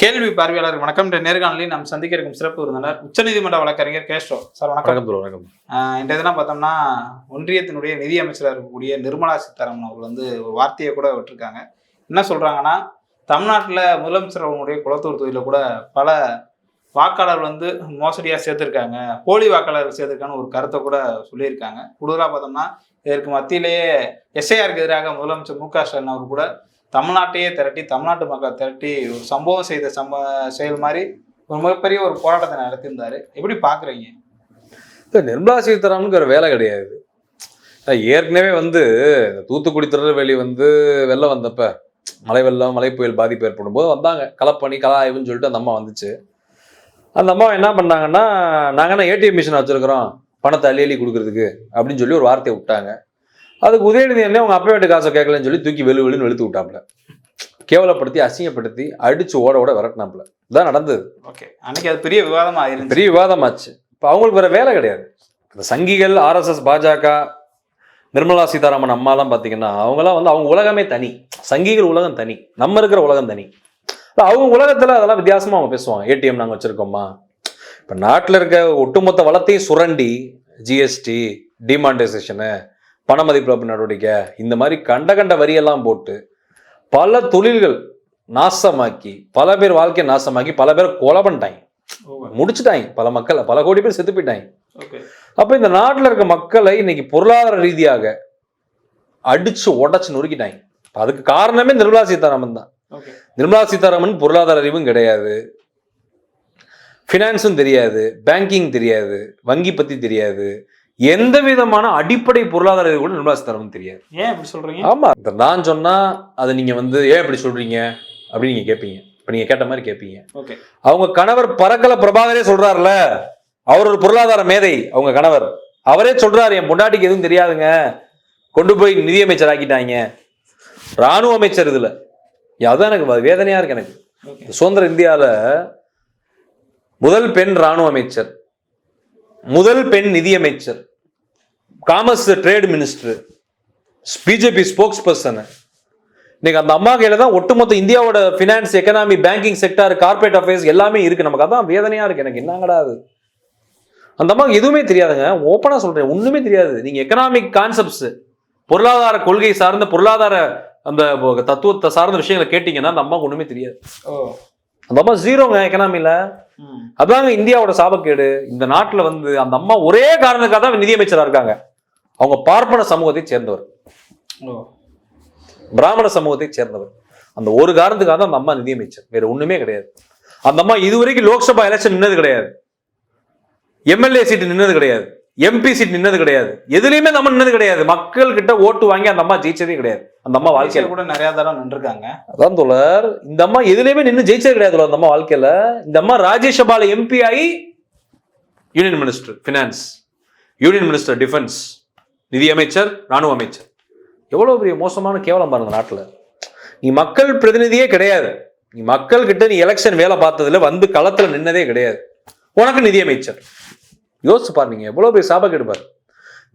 கேள்வி பார்வையாளர் வணக்கம். என்ற நேர்காணலில் நாம் சந்திக்க இருக்கும் சிறப்பு விருந்தினர் உச்சநீதிமன்ற வழக்கறிஞர் கேஸ்டோ சார் வணக்கம். வணக்கம் ப்ரோ வணக்கம். ஆஹ் இன்றைய தினம் பார்த்தோம்னா ஒன்றியத்தினுடைய நிதி அமைச்சராக இருக்கக்கூடிய நிர்மலா சீதாராமன் அவர்கள் வந்து ஒரு வார்த்தையை கூட விட்டுருக்காங்க. என்ன சொல்றாங்கன்னா தமிழ்நாட்டில் முதலமைச்சர் அவங்களுடைய குளத்தூர் தொகுதியில் கூட பல வாக்காளர் வந்து மோசடியாக சேர்த்துருக்காங்க. போலி வாக்காளர்கள் சேர்த்துருக்கான்னு ஒரு கருத்தை கூட சொல்லியிருக்காங்க. கூடுதலாக பார்த்தோம்னா இதற்கு மத்தியிலேயே எஸ்ஐஆருக்கு எதிராக முதலமைச்சர் மு க ஸ்டாலின் அவர் கூட தமிழ்நாட்டையே திரட்டி தமிழ்நாட்டு மக்கள் திரட்டி ஒரு சம்பவம் செய்த சம்ப செயல் மாதிரி ஒரு மிகப்பெரிய ஒரு போராட்டத்தை நடத்தியிருந்தாரு. எப்படி பார்க்குறீங்க இப்போ நிர்மலா சீதாராமனுக்கு ஒரு வேலை கிடையாது. ஏற்கனவே வந்து இந்த தூத்துக்குடி திருநெல்வேலி வந்து வெள்ளம் வந்தப்ப மழை வெள்ளம் மழை புயல் பாதிப்பு ஏற்படும் போது வந்தாங்க. களப்பணி கலாய்வுன்னு சொல்லிட்டு அந்த அம்மா வந்துச்சு. அந்த அம்மா என்ன பண்ணாங்கன்னா நாங்கள் என்ன ஏடிஎம் மிஷின் வச்சுருக்குறோம் பணத்தை அள்ளி அள்ளி கொடுக்குறதுக்கு அப்படின்னு சொல்லி ஒரு வார்த்தையை விட்டாங்க. அதுக்கு உதயநிதி என்ன அவங்க அப்பா வீட்டு காசை கேட்கலன்னு சொல்லி தூக்கி வெளு வெளுன்னு வெளுத்து விட்டாப்புல. கேவலப்படுத்தி அசிங்கப்படுத்தி அடிச்சு ஓட ஓட விரட்டினாப்புல. இதான் நடந்தது. ஓகே. அன்னைக்கு அது பெரிய விவாதமா இருந்துச்சு பெரிய விவாதமாச்சு. இப்போ அவங்களுக்கு வேற வேலை கிடையாது. இந்த சங்கிகள் ஆர்எஸ்எஸ் பாஜக நிர்மலா சீதாராமன் அம்மாலாம் பார்த்தீங்கன்னா அவங்களாம் வந்து அவங்க உலகமே தனி. சங்கிகள் உலகம் தனி. நம்ம இருக்கிற உலகம் தனி. அவங்க உலகத்தில் அதெல்லாம் வித்தியாசமா அவங்க பேசுவாங்க. ஏடிஎம் நாங்கள் வச்சிருக்கோமா? இப்போ நாட்டில் இருக்க ஒட்டுமொத்த வளத்தையும் சுரண்டி ஜிஎஸ்டி டிமானிட்டைசேஷனு பண மதிப்பிழப்பு நடவடிக்கை இந்த மாதிரி கண்ட கண்ட வரியெல்லாம் போட்டு பல தொழில்கள் நாசமாக்கி பல பேர் வாழ்க்கையை நாசமாக்கி பல பேர் கொலை பண்ணிட்டாங்க. முடிச்சுட்டாங்க. பல மக்களை பல கோடி பேர் செத்து போயிட்டாங்க. அப்ப இந்த நாட்டுல இருக்க மக்களை இன்னைக்கு பொருளாதார ரீதியாக அடிச்சு உடைச்சு நொறுக்கிட்டாங்க. அதுக்கு காரணமே நிர்மலா சீதாராமன் தான். நிர்மலா சீதாராமன் பொருளாதார அறிவும் கிடையாது. ஃபினான்ஸும் தெரியாது. பேங்கிங் தெரியாது. வங்கி பத்தி தெரியாது. எந்த விதமான அடிப்படை பொருளாதார அறிவு கூட நிர்மலா சீதாராமன் தெரியாது. ஏன் இப்படி சொல்றீங்க? ஆமா. இப்ப நான் சொன்னா அதை நீங்க வந்து ஏன் இப்படி சொல்றீங்க? அப்படின்னு நீங்க கேட்பீங்க இப்ப நீங்க கேட்ட மாதிரி கேட்பீங்க ஓகே. அவங்க கணவர் பரக்கல பிரபாகரே சொல்றாருல அவர் ஒரு பொருளாதார மேதை அவங்க கணவர். அவரே சொல்றாரு என் பொண்டாட்டிக்கு எதுவும் தெரியாதுங்க. கொண்டு போய் நிதியமைச்சர் ஆக்கிட்டாங்க. ராணுவ அமைச்சர் இதுல. அதான் எனக்கு வேதனையா இருக்கு எனக்கு. சுதந்திர இந்தியால முதல் பெண் ராணுவ அமைச்சர் முதல் பெண் நிதியமைச்சர் commerce trade minister BJP spokesperson இன்னைக்கு அந்த அம்மா கையில தான் ஒட்டுமொத்த இந்தியாவோட finance economy banking sector corporate affairs எல்லாமே இருக்கு. நமக்கு அதான் வேதனையா இருக்கு. எனக்கு என்னங்கடா அது? அந்த அம்மாவுக்கு எதுவுமே தெரியாதுங்க. ஓப்பனா சொல்றேன். ஒண்ணுமே தெரியாது. நீங்க எக்கனாமிக் கான்செப்ட்ஸ் பொருளாதார கொள்கை சார்ந்த பொருளாதார அந்த தத்துவத்தை சார்ந்த விஷயங்களை கேட்டீங்கன்னா அந்த அம்மாவுக்கு ஒண்ணுமே தெரியாது. அந்த அம்மா ஜீரோங்க எக்கனாமில அதாங்க இந்தியாவோட சாபக்கேடு. இந்த நாட்டுல வந்து அந்த அம்மா ஒரே காரணத்துக்காக தான் நிதியமைச்சரா இருக்காங்க. அவங்க பார்ப்பன சமூகத்தை சேர்ந்தவர். பிராமண சமூகத்தை சேர்ந்தவர். அந்த ஒரு காரணத்துக்காக தான் அந்த அம்மா நிதியமைச்சர். வேற ஒண்ணுமே கிடையாது. அந்த அம்மா இதுவரைக்கும் லோக்சபா எலெக்ஷன் நின்னது கிடையாது. எம்எல்ஏ சீட் நின்னது கிடையாது. எம்பி சீட் நின்னது கிடையாது. எதுலயுமே நம்ம நின்னது கிடையாது. மக்கள் கிட்ட ஓட்டு வாங்கி அந்த அம்மா ஜெயிச்சதே கிடையாது. அந்த அம்மா வாழ்க்கையில. கூட நிறைய தடவை நின்றுருக்காங்க. அதான் தோழர் இந்த அம்மா எதுலயுமே நின்று ஜெயிச்சது கிடையாது அந்த அம்மா வாழ்க்கையில. இந்த அம்மா ராஜ்யசபால எம்பி ஆகி union minister finance union minister defence நிதியமைச்சர் ராணுவ அமைச்சர். எவ்வளோ பெரிய மோசமான கேவலம் பாருங்க நாட்டில். நீ மக்கள் பிரதிநிதியே கிடையாது. நீ மக்கள் கிட்ட நீ எலெக்ஷன் வேலை பார்த்ததுல வந்து களத்தில் நின்னதே கிடையாது. உனக்கு நிதியமைச்சர். யோசிச்சு பாருங்க எவ்வளோ பெரிய சாபக்கேடு கெடுப்பார்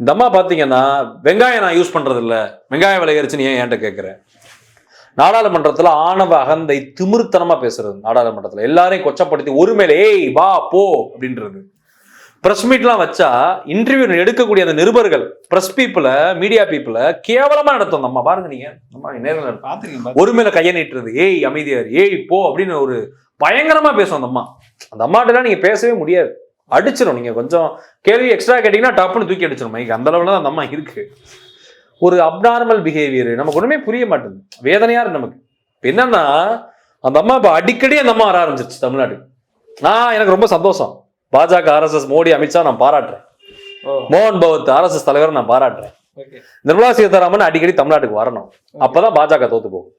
இந்த அம்மா பார்த்தீங்கன்னா வெங்காயம் நான் யூஸ் பண்ணுறதில்ல வெங்காயம் வெங்காய விலை ஏறிச்சு நீ ஏன் என்கிட்ட கேட்கிற நாடாளுமன்றத்தில் ஆணவ அகந்தை திமிருத்தனமா பேசுறது நாடாளுமன்றத்தில். எல்லாரையும் கொச்சப்படுத்தி ஒருமேல ஏய் வா போ அப்படின்றது. பிரஸ் மீட்லாம் வச்சா இன்டர்வியூ எடுக்கக்கூடிய அந்த நிருபர்கள் பிரஸ் பீப்புள மீடியா பீப்புள கேவலமா நடத்தும். அந்த அம்மா பாருங்க நீங்க. அம்மா நேரில் நடத்தும். பாத்துருக்கீங்க ஒரு மேல கையை நீட்டுறது ஏய் அமைதியார் ஏய் போ அப்படின்னு ஒரு பயங்கரமா பேசும் அந்த அம்மா. அந்த அம்மாட்டெல்லாம் நீங்க பேசவே முடியாது. அடிச்சிடும் நீங்க கொஞ்சம் கேள்வி எக்ஸ்ட்ரா கேட்டீங்கன்னா டப்புன்னு தூக்கி அடிச்சிடும் மைக்கு அந்த அளவுல தான் அந்த அம்மா இருக்கு. ஒரு அப்நார்மல் பிஹேவியர் நமக்கு ஒண்ணுமே புரிய மாட்டேங்குது. வேதனையா இருக்கு நமக்கு. என்னன்னா அந்த அம்மா இப்ப அடிக்கடி அந்த அம்மா வர ஆரம்பிச்சிருச்சு தமிழ்நாட்டுக்கு. நான் எனக்கு ரொம்ப சந்தோஷம். பாஜக ஆர்எஸ்எஸ் மோடி அமித்ஷா நான் பாராட்டுறேன். மோகன் பகவத் ஆர்எஸ்எஸ் தலைவரை நான் பாராட்டுறேன். நிர்மலா சீதாராமன் அடிக்கடி தமிழ்நாட்டுக்கு வரணும். அப்பதான் பாஜக தோத்து போகும்.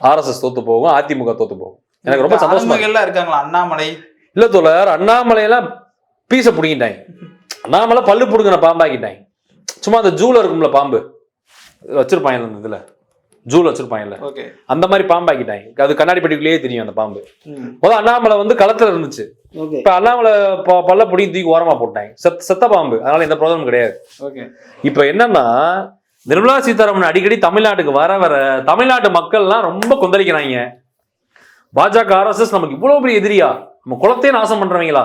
ஆர்எஸ்எஸ் தோத்து போகும் அதிமுக தோத்து போகும். எனக்கு ரொம்ப சந்தோஷமா. ஆளுமைகள்லாம் இருக்காங்களா? அண்ணாமலை? இல்ல தோழர் அண்ணாமலையெல்லாம் பீச பிடிங்கிட்டாங்க. அண்ணாமலை பல்லு பிடுங்கின பாம்பாக்கிட்டாங்க. சும்மா அந்த ஜூல இருக்கும்ல பாம்பு. வச்சிருப்பாங்கல்ல அந்த இதுல. ஜூல் வச்சிருப்பாங்கல்ல அந்த மாதிரி பாம்பாக்கிட்டாங்க அது கண்ணாடி பெட்டிக்குள்ளேயே தெரியும் அந்த பாம்பு. முதல் அண்ணாமலை வந்து களத்துல இருந்துச்சு. இப்ப அண்ணாமலை பல்ல பிடிங்கி தூக்கி ஓரமா போட்டாங்க செத்த செத்த பாம்பு. அதனால எந்த ப்ராப்ளமும் கிடையாது. இப்ப என்னன்னா நிர்மலா சீதாராமன் அடிக்கடி தமிழ்நாட்டுக்கு வர வர தமிழ்நாட்டு மக்கள்லாம் ரொம்ப கொந்தளிக்கிறாங்க. பாஜக ஆர்எஸ்எஸ் நமக்கு இவ்வளவு பெரிய எதிரியா? நம்ம குலத்தையே நாசம் பண்றவங்களா?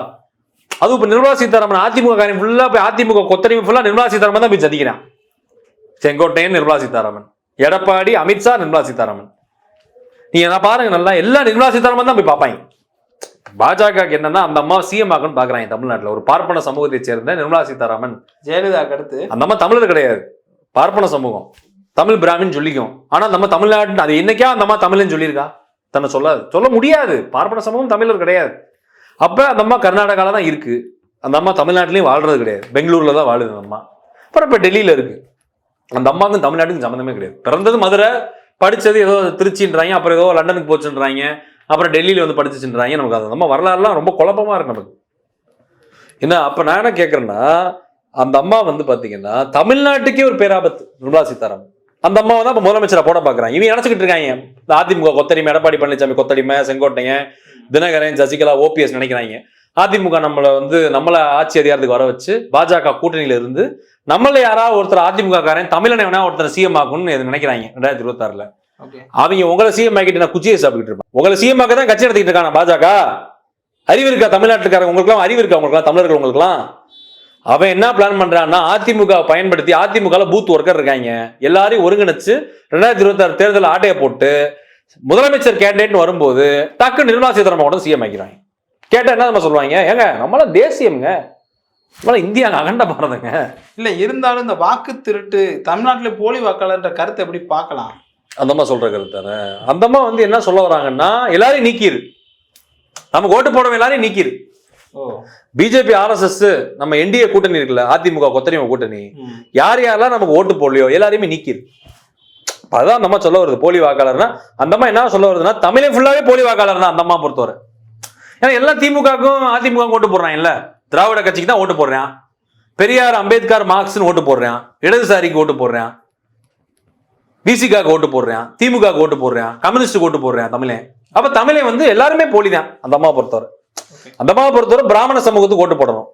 அதுவும் இப்ப நிர்மலா சீதாராமன் அதிமுக காரியம் ஃபுல்லா போய் அதிமுக கொத்தடிமை ஃபுல்லா நிர்மலா சீதாராமன் தான் போய் சதிக்கிறான் செங்கோட்டையன் நிர்மலா சீதாராமன். எடப்பாடி அமித்ஷா நிர்மலா சீதாராமன். நீங்க நான் பாருங்க நல்லா எல்லா நிர்மலா சீதாராமன் தான் போய் பார்ப்பாங்க. பாஜகக்கு என்னன்னா அந்த அம்மா சிஎம் ஆகணும்னு பாக்குறாங்க தமிழ்நாட்டுல. ஒரு பார்ப்பன சமூகத்தை சேர்ந்த நிர்மலா சீதாராமன். ஜெயலலிதாக்கு அடுத்து. அந்த அம்மா தமிழர் கிடையாது. பார்ப்பன சமூகம். தமிழ் பிராமின் சொல்லிக்கும். ஆனா நம்ம தமிழ்நாட்டு அது என்னைக்கா அந்த அம்மா தமிழ்னு சொல்லியிருக்கா? தன்னை சொல்லாது. சொல்ல முடியாது. பார்ப்பன சமூகம் தமிழர் கிடையாது. அப்ப அந்த அம்மா கர்நாடகால தான் இருக்கு. அந்த அம்மா தமிழ்நாட்டிலையும் வாழ்றது கிடையாது. பெங்களூர்ல தான் வாழுது அந்த அம்மா. அப்புறம் இப்ப டெல்லியில இருக்கு. அந்த அம்மாவுக்கும் தமிழ்நாட்டுக்கும் சம்மந்தமே கிடையாது. பிறந்தது மதுரை படிச்சது ஏதோ திருச்சின்றாங்க அப்புறம் ஏதோ லண்டனுக்கு போச்சுன்றாங்க அப்புறம் டெல்லியில் வந்து படிச்சுன்றாங்க நமக்கு அது நம்ம வரலாறுலாம் ரொம்ப குழப்பமா இருக்கு நமக்கு. என்ன அப்போ நான் என்ன கேட்குறேன்னா அந்த அம்மா வந்து பார்த்தீங்கன்னா தமிழ்நாட்டுக்கே ஒரு பேராபத்து நிர்மலா சீதாராமன். அந்த அம்மாவை தான் இப்போ முதலமைச்சரை போட பார்க்குறாங்க இவங்க நினச்சிக்கிட்டு இருக்காங்க. இந்த அதிமுக கொத்தடிமை எடப்பாடி பழனிசாமி கொத்தடிமை செங்கோட்டையன் தினகரன் சசிகலா ஓபிஎஸ் நினைக்கிறாங்க. அதிமுக நம்மளை வந்து நம்மளை ஆட்சி அதிகாரத்துக்கு வர வச்சு பாஜக கூட்டணியில இருந்து நம்மள யாராவது ஒருத்தர் அதிமுக காரன் தமிழனை வேணா ஒருத்தர் சிஎம் ஆகணும்னு நினைக்கிறாங்க ரெண்டாயிரத்தி இருபத்தாறுல. அவங்க உங்களை சிஎம் ஆக்கிட்டு நான் குச்சியை சாப்பிட்டு இருப்பேன். உங்களை சிஎம் ஆக்க தான் கட்சி நடத்திட்டு இருக்காங்க பாஜக. அறிவு இருக்கா தமிழ்நாட்டுக்காரங்க உங்களுக்குலாம் அறிவு இருக்கா உங்களுக்குலாம் தமிழர்கள் உங்களுக்குலாம் அவன் என்ன பிளான் பண்றான்னா அதிமுக பயன்படுத்தி அதிமுக பூத் ஒர்க்கர் இருக்காங்க. எல்லாரையும் ஒருங்கிணைச்சு ரெண்டாயிரத்தி இருபத்தாறு தேர்தல் ஆட்டையை போட்டு முதலமைச்சர் கேண்டிடேட்னு வரும்போது டக்கு நிர்மலா சீதாராமன் கூட சிஎம் ஆக்கிறாங்க. கேட்டா என்ன நம்ம சொல்லுவாங்க? ஏங்க நம்மளாம் தேசியம்ங்க. இந்தியாங்க அகண்ட பாரதங்க. இல்ல இருந்தாலும் இந்த வாக்கு திருட்டு தமிழ்நாட்டுல போலி வாக்காளர்ன்ற கருத்தை எப்படி பார்க்கலாம்? அந்த அம்மா சொல்ற கருத்தானே அந்த அம்மா வந்து என்ன சொல்ல வராங்கன்னா எல்லாரையும் நீக்கிரு. நமக்கு ஓட்டு போடவும் எல்லாரையும் நீக்கிரு. ஓ. பிஜேபி ஆர்எஸ்எஸ் நம்ம என்டிஏ கூட்டணி இருக்குல்ல அதிமுக கொத்தடிமை கூட்டணி. யார் யாரெல்லாம் நமக்கு ஓட்டு போடலையோ எல்லாரையுமே நீக்கிரு. அதான் நம்ம சொல்ல வருது போலி வாக்காளர்னா. அந்த அம்மா என்ன சொல்ல வருதுன்னா தமிழே ஃபுல்லாவே போலி வாக்காளர் தான் அந்த அம்மா பொறுத்தவரை. ஏன்னா எல்லாம் திமுகவுக்கும் அதிமுக ஓட்டு போடுறான் இல்ல திராவிட கட்சிக்கு தான் ஓட்டு போடுறான். பெரியார் அம்பேத்கர் மார்க்ஸ்னு ஓட்டு போடுறான். இடதுசாரிக்கு ஓட்டு போடுறான். விசிகாக்கு ஓட்டு போடுறான். திமுக ஓட்டு போடுறான். கம்யூனிஸ்டுக்கு ஓட்டு போடுறான் தமிழன் அப்ப தமிழை வந்து எல்லாருமே போலி தான் அந்த அம்மா பொறுத்தவரை. அந்த அம்மாவை பொறுத்தவரை பிராமண சமூகத்துக்கு ஓட்டு போடணும்.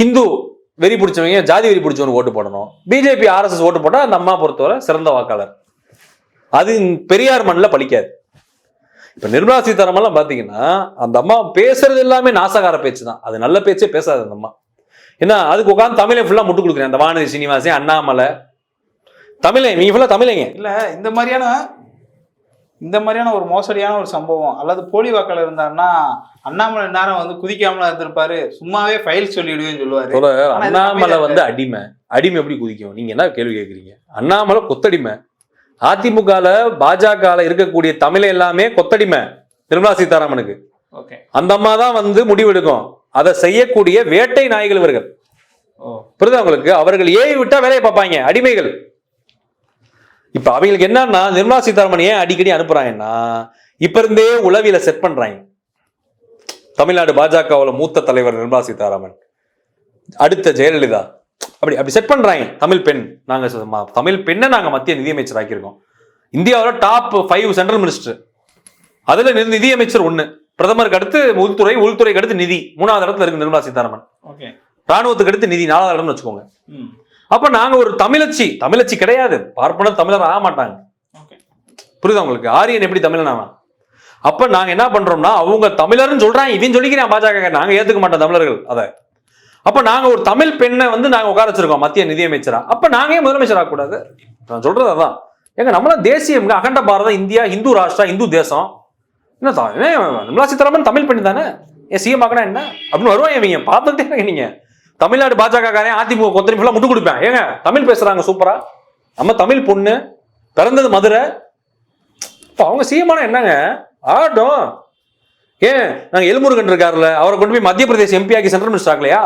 ஹிந்து வெறி பிடிச்சவங்க ஜாதி வெறி பிடிச்சவனுக்கு ஓட்டு போடணும். பிஜேபி ஆர்எஸ்எஸ் ஓட்டு போட்டா அந்த அம்மா பொறுத்தவரை சிறந்த வாக்காளர். அது பெரியார் மண்ணில் பலிக்காது இப்ப நிர்மலா சீதாராமன்லாம் பாத்தீங்கன்னா அந்த அம்மா பேசுறது எல்லாமே நாசகார பேச்சு தான் அது நல்ல பேச்சே பேசாது அந்த அம்மா. ஏன்னா அதுக்கு உட்காந்து தமிழை ஃபுல்லா முட்டு கொடுக்குறேன். அந்த வானதி சீனிவாசன் அண்ணாமலை. தமிழை நீ ஃபுல்லா தமிழைங்க. இல்ல இந்த மாதிரியான இந்த மாதிரியான ஒரு மோசடியான ஒரு சம்பவம் அல்லது போலி வாக்காளர் இருந்தாருன்னா அண்ணாமலை நேரம் வந்து குதிக்காமல இருந்திருப்பாரு. சும்மாவே ஃபைல் சொல்லிடுவேன்னு சொல்லுவாரு. அண்ணாமலை வந்து அடிமை. அடிமை எப்படி குதிக்கும்? நீங்க என்ன கேள்வி கேட்குறீங்க அண்ணாமலை கொத்தடிமை. அதிமுகல பாஜகல இருக்கக்கூடிய தமிழை எல்லாமே கொத்தடிமை. நிர்மலா சீதாராமனுக்கு. அந்த அம்மா தான் வந்து முடிவெடுக்கும் அதை செய்யக்கூடிய வேட்டை நாய்கள் இவர்கள். ஓ. புரியுதா உங்களுக்கு? அவர்கள் ஏவி விட்டா வேலையை பார்ப்பாங்க. அடிமைகள். இப்ப அவங்களுக்கு என்னன்னா நிர்மலா சீதாராமன் ஏன் அடிக்கடி அனுப்புறாங்கன்னா இப்ப இருந்தே உளவியல செட் பண்றாங்க. தமிழ்நாடு பாஜகவுல மூத்த தலைவர் நிர்மலா சீதாராமன். அடுத்த ஜெயலலிதா. அப்படி அப்படி செட் பண்றாங்க. தமிழ் பெண். நாங்க தமிழ் பெண்ணை நாங்க மத்திய நிதியமைச்சர் ஆக்கியிருக்கோம் இந்தியாவோட டாப் ஃபைவ் சென்ட்ரல் மினிஸ்டர் அதுல நிதியமைச்சர் ஒண்ணு. பிரதமருக்கு அடுத்து உள்துறை உள்துறைக்கு அடுத்து நிதி. மூணாவது இடத்துல இருக்கு நிர்மலா சீதாராமன். ஓகே. ராணுவத்துக்கு அடுத்து நிதி. நாலாவது இடம்னு வச்சுக்கோங்க. அப்ப நாங்க ஒரு தமிழச்சி. தமிழச்சி கிடையாது. பார்ப்பன தமிழர் ஆக மாட்டாங்க. புரியுதா உங்களுக்கு? ஆரியன் எப்படி தமிழன் ஆவான் அப்ப நாங்க என்ன பண்றோம்னா அவங்க தமிழர்னு சொல்றாங்க. இவன் சொல்லிக்கிறான் பாஜக நாங்க ஏத்துக்க மாட்டோம் தமிழர்கள். அதை. அப்போ நாங்கள் ஒரு தமிழ் பெண்ணை வந்து நாங்கள் உட்கார வச்சிருக்கோம் மத்திய நிதியமைச்சரா. அப்போ நாங்களே ஏன் முதலமைச்சர் ஆகக்கூடாது? நான் சொல்கிறது அதான். ஏங்க நம்மளாம் தேசியம் அகண்ட பாரதம் இந்தியா இந்து ராஷ்டிரா இந்து தேசம். என்ன நிர்மலா சீதாராமன் தமிழ் பெண் தானே? ஏன் சிஎம் ஆகினா என்ன? அப்படின்னு வருவாங்க இவங்க பார்த்துட்டே இருங்க நீங்க. தமிழ்நாடு பாஜக காரன் அதிமுக கொத்தனி ஃபுல்லாக முட்டு கொடுப்பேன். ஏங்க தமிழ் பேசுறாங்க சூப்பரா? நம்ம தமிழ் பொண்ணு பிறந்தது மதுரை. இப்போ அவங்க சீமான என்னங்க? ஆகட்டும். ஏன் நாங்கள் எலுமுருகன் இருக்காருல்ல அவரை கொண்டு போய் மத்திய பிரதேச எம்பி ஆக்கி சென்ட்ரல் மினிஸ்டர் ஆகலையா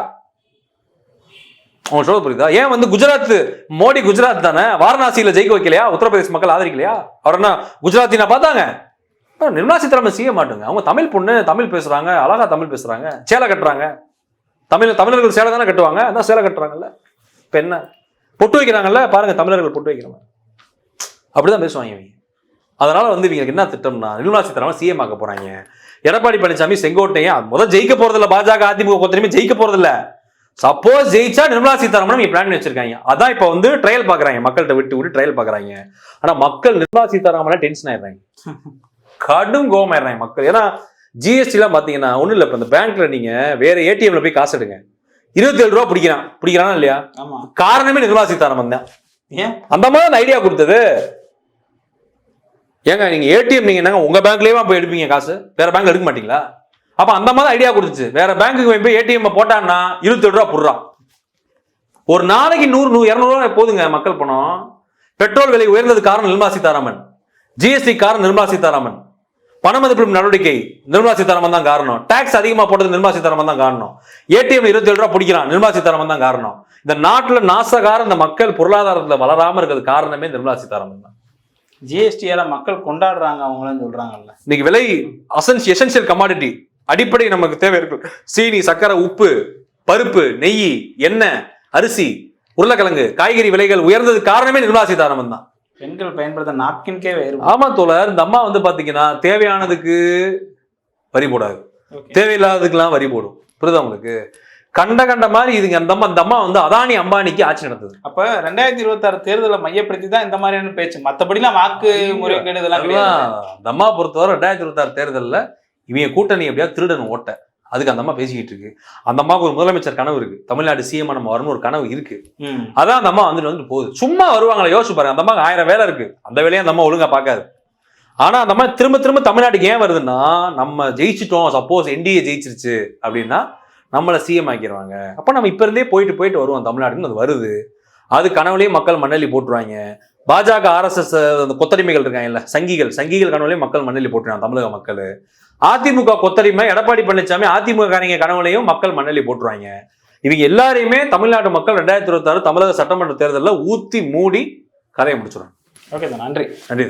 அவங்க சொல்ல புரியுதா? ஏன் வந்து குஜராத் மோடி குஜராத் தானே? வாரணாசியில ஜெயிக்க வைக்கலையா? உத்தரப்பிரதேச மக்கள் ஆதரிக்கலையா? அவர் என்ன குஜராத்தினா பார்த்தாங்க? நிர்மலா சீதாராமன் செய்ய மாட்டாங்க. அவங்க தமிழ் பொண்ணு தமிழ் பேசுறாங்க அழகா தமிழ் பேசுறாங்க சேலை கட்டுறாங்க. தமிழ் தமிழர்கள் சேலை தானே கட்டுவாங்க? அதான் சேலை கட்டுறாங்கல்ல. இப்ப என்ன? பொட்டு வைக்கிறாங்கல்ல? பாருங்க தமிழர்கள் பொட்டு வைக்கிறாங்க அப்படிதான் பேசுவாங்க இவங்க. அதனால வந்து இவங்களுக்கு என்ன திட்டம்னா நிர்மலா சீதாராமன் சிஎம் ஆக்க போறாங்க. எடப்பாடி பழனிசாமி செங்கோட்டையன் முதல் ஜெயிக்க போறதில்ல. பாஜக அதிமுக கொத்தனையுமே ஜெயிக்க போறதில்ல. சப்போஸ் ஜெயிச்சா நிர்மலா சீதாராமன் இவங்க பிளான் வச்சிருக்காங்க. அதான் இப்போ வந்து ட்ரையல் பாக்குறாங்க. மக்கள்கிட்ட விட்டு விட்டு ட்ரையல் பாக்குறாங்க. ஆனா மக்கள் நிர்மலா சீதாராமன் டென்ஷன் ஆயிடுறாங்க. கடும் கோவமாயிடுறாங்க மக்கள். ஏன்னா ஜிஎஸ்டிலாம் பார்த்தீங்கன்னா ஒன்றும் இல்லை. இப்போ இந்த பேங்க்ல நீங்க வேற ஏடிஎம்ல போய் காசு எடுங்க. இருபத்தி ஏழு ரூபா பிடிக்கிறான். பிடிக்கிறானா இல்லையா? ஆமா. காரணமே நிர்மலா சீதாராமன் தான். அந்த மாதிரி ஐடியா கொடுத்தது. ஏங்க நீங்க ஏடிஎம் நீங்க என்னங்க உங்க பேங்க்லயே போய் எடுப்பீங்க காசு? வேற பேங்க்ல எடுக்க மாட்டீங்களா? அப்ப அந்த மாதிரி ஐடியா கொடுத்துச்சு. வேற பேங்க்குக்கு போய் ஏடிஎம் போட்டான்னா இருபத்தி ரூபா புடுறான் ஒரு நாளைக்கு நூறு நூறு இரநூறுவா போதுங்க மக்கள் பணம். பெட்ரோல் விலை உயர்ந்தது காரணம் நிர்மலா சீதாராமன். ஜிஎஸ்டி காரணம் நிர்மலா சீதாராமன். பணமதிப்பிடும் நடவடிக்கை நிர்மலா சீதாராமன் தான் காரணம். டாக்ஸ் அதிகமா போட்டது நிர்மலா சீதாராமன் தான் காரணம். ஏடிஎம் இருபத்தி ஏழு ரூபா பிடிக்கிறான் நிர்மலா சீதாராமன் தான் காரணம். இந்த நாட்டுல நாசகார இந்த மக்கள் பொருளாதாரத்துல வளராம இருக்கிறது காரணமே நிர்மலா சீதாராமன் தான். ஜிஎஸ்டியால மக்கள் கொண்டாடுறாங்க அவங்களும் சொல்றாங்கல்ல. இன்னைக்கு விலை அசன்ஸ் எசென்சியல் கமாடிட்டி அடிப்படை நமக்கு தேவை இருக்கு. சீனி சர்க்கரை உப்பு பருப்பு நெய் எண்ணெய் அரிசி உருளைக்கிழங்கு காய்கறி விலைகள் உயர்ந்தது காரணமே நிர்மலா சீதாராமன் தான். பெண்கள் பயன்படுத்த நாப்கின்கே ஆமா தோழர் இந்த அம்மா வந்து பாத்தீங்கன்னா தேவையானதுக்கு வரி போடாது. தேவையில்லாததுக்கெல்லாம் வரி போடும். புரியுதா உங்களுக்கு? கண்ட கண்ட மாதிரி இதுங்க அந்த அம்மா இந்த அம்மா வந்து அதானி அம்பானிக்கு ஆட்சி நடத்துது அப்ப ரெண்டாயிரத்தி இருபத்தாறு தேர்தலை மையப்படுத்தி தான் இந்த மாதிரியான பேச்சு. மத்தபடிலாம் வாக்கு முறைகேடு இதெல்லாம் அந்த அம்மா பொறுத்தவரை ரெண்டாயிரத்தி இருபத்தாறு தேர்தலில் இவங்க கூட்டணி எப்படியா திருடணும் ஓட்ட. அதுக்கு அந்த அம்மா பேசிக்கிட்டு இருக்கு. அந்த அம்மாவுக்கு ஒரு முதலமைச்சர் கனவு இருக்கு. தமிழ்நாடு சிஎம் நம்ம வரணும் ஒரு கனவு இருக்கு. அதான் அந்த அம்மா வந்துட்டு வந்து போகுது. சும்மா வருவாங்களே யோசிச்சு பாருங்க. அந்த அம்மாக்கு ஆயிரம் வேலை இருக்கு. அந்த வேலையை அந்த அம்மா ஒழுங்கா பார்க்காது. ஆனா அந்த அம்மா திரும்ப திரும்ப தமிழ்நாட்டுக்கு ஏன் வருதுன்னா நம்ம ஜெயிச்சிட்டோம் சப்போஸ் என்டிஏ ஜெயிச்சிருச்சு அப்படின்னா நம்மளை சிஎம் ஆக்கிடுவாங்க அப்ப நம்ம இப்ப இருந்தே போயிட்டு போயிட்டு வருவோம் தமிழ்நாடுன்னு அது வருது. அது கனவுலயும் மக்கள் மண்ணள்ளி போட்டுருவாங்க. பாஜக ஆர்எஸ்எஸ் அந்த கொத்தடிமைகள் இருக்காங்கல்ல சங்கிகள். சங்கிகள் கனவுலயும் மக்கள் மண்ணள்ளி போட்டுருவாங்க தமிழக மக்கள். அதிமுக கொத்தடிமை எடப்பாடி பழனிசாமி அதிமுக காரங்க கனவுலையும் மக்கள் மண்ணள்ளி போட்டுருவாங்க. இவங்க எல்லாரையுமே தமிழ்நாட்டு மக்கள் ரெண்டாயிரத்தி இருபத்தாறு தமிழக சட்டமன்ற தேர்தலில் ஊத்தி மூடி கதையை முடிச்சிடும் ஓகே நன்றி. நன்றி